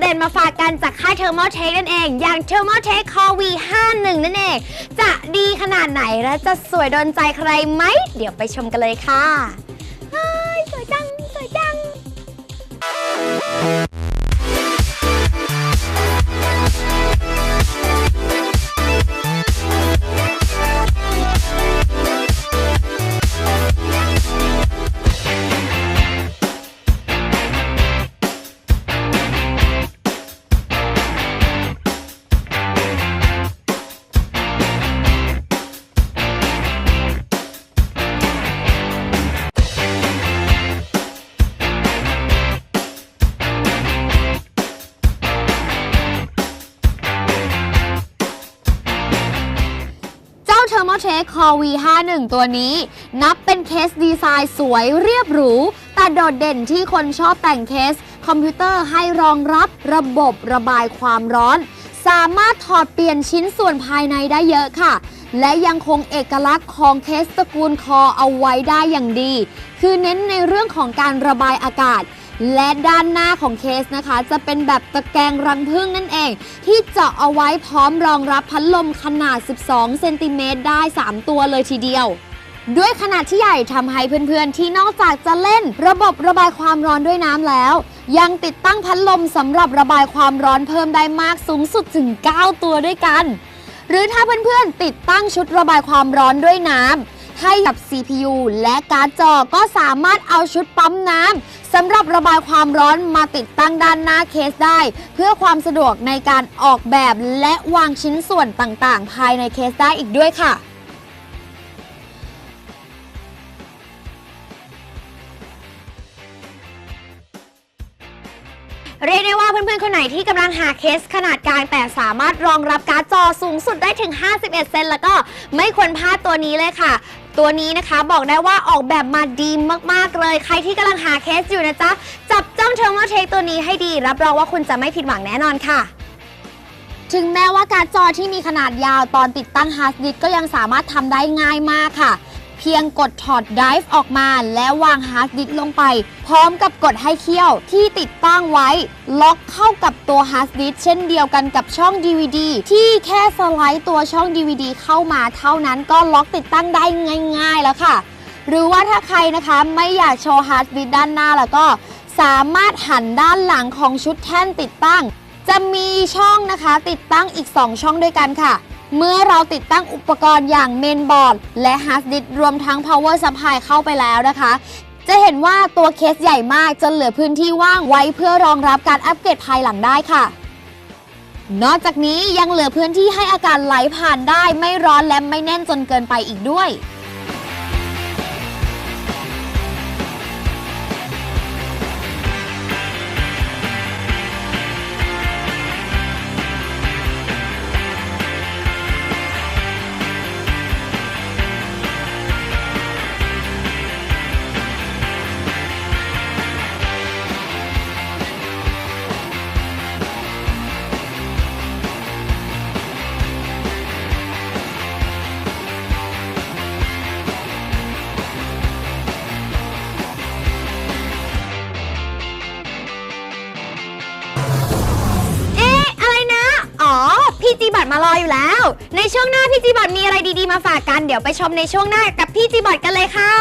เบหรูโดดเด่นมาฝากกันจากค่าย Thermal Take นั่นเอง อย่าง Thermal Take Core V51 นั่นเอง จะดีขนาดไหนและจะสวยโดนใจใครไหม เดี๋ยวไปชมกันเลยค่ะสวยจัง สวยจัง เจ้า Thermaltake Core V51 ตัวนี้ นับเป็นเคสดีไซน์สวยเรียบหรู แต่โดดเด่นที่คนชอบแต่งเคส คอมพิวเตอร์ให้รองรับระบบระบายความร้อน สามารถถอดเปลี่ยนชิ้นส่วนภายในได้เยอะค่ะ และยังคงเอกลักษณ์ของเคสตระกูลคอเอาไว้ได้อย่างดี คือเน้นในเรื่องของการระบายอากาศ และด้านหน้าของเคสนะคะ จะเป็นแบบตะแกรงรังผึ้งนั่นเอง ที่เจาะเอาไว้พร้อมรองรับพัดลมขนาด 12 เซนติเมตรได้ 3 ตัวเลยทีเดียวด้วยขนาดที่ใหญ่ทำให้เพื่อนๆ ที่นอกจากจะเล่นระบบระบายความร้อนด้วยน้ำแล้ว ยังติดตั้งพัดลมสำหรับระบายความร้อนเพิ่มได้มากสูงสุดถึง 9 ตัวด้วยกัน หรือถ้าเพื่อนๆ ติดตั้งชุดระบายความร้อนด้วยน้ำ ให้กับ CPU และการ์ดจอก็สามารถเอาชุดปั๊มน้ำสำหรับระบายความร้อนมาติดตั้งด้านหน้าเคสได้ เพื่อความสะดวกในการออกแบบและวางชิ้นส่วนต่างๆ ภายในเคสได้อีกด้วยค่ะ เรียกได้ว่าเพื่อนๆ คนไหนที่กำลังหาเคสขนาดกลางแต่สามารถรองรับการ์ดจอสูงสุดได้ถึง 51 เซนแล้วก็ไม่ควรพลาดตัวนี้เลยค่ะ ตัวนี้นะคะบอกได้ว่าออกแบบมาดีมากๆเลย ใครที่กำลังหาเคสอยู่นะจ๊ะ จับจ้องเทอร์โมเทคตัวนี้ให้ดี รับรองว่าคุณจะไม่ผิดหวังแน่นอนค่ะถึงแม้ว่าการ์ดจอที่มีขนาดยาวตอนติดตั้งฮาร์ดดิสก์ก็ยังสามารถทำได้ง่ายมากค่ะ เพียงกดถอดไดฟ์ออกมา แล้ววางฮาร์ดดิสก์ลงไป พร้อมกับกดให้เคี่ยวที่ติดตั้งไว้ ล็อกเข้ากับตัวฮาร์ดดิสก์เช่นเดียวกันกับช่อง DVD ที่แค่สไลด์ตัวช่อง DVD เข้ามาเท่านั้นก็ล็อกติดตั้งได้ง่าย ๆ แล้วค่ะ หรือว่าถ้าใครนะคะไม่อยากโชว์ฮาร์ดดิสก์ด้านหน้าแล้วก็สามารถหันด้านหลังของชุดแท่นติดตั้ง จะมีช่องนะคะติดตั้งอีก 2 ช่องด้วยกันค่ะ เมื่อเราติดตั้งอุปกรณ์อย่างเมนบอร์ดและฮาร์ดดิสก์รวมทั้ง power supply เข้าไปแล้วนะคะ จะเห็นว่าตัวเคสใหญ่มากจนเหลือพื้นที่ว่างไว้เพื่อรองรับการอัปเกรดภายหลังได้ค่ะ นอกจากนี้ยังเหลือพื้นที่ให้อากาศไหลผ่านได้ไม่ร้อนและไม่แน่นจนเกินไปอีกด้วย พี่จีบัตมารออยู่แล้ว ในช่วงหน้าพี่จีบัตมีอะไรดีๆมาฝากกัน เดี๋ยวไปชมในช่วงหน้ากับพี่จีบัตกันเลยค่ะ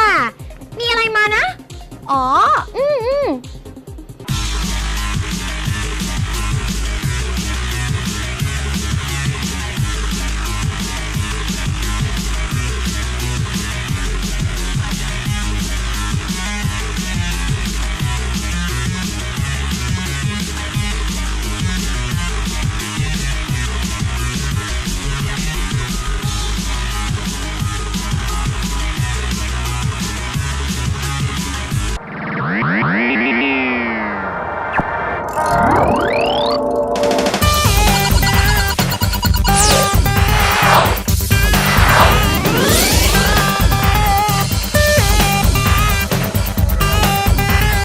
มีอะไรมานะ อ๋อ อื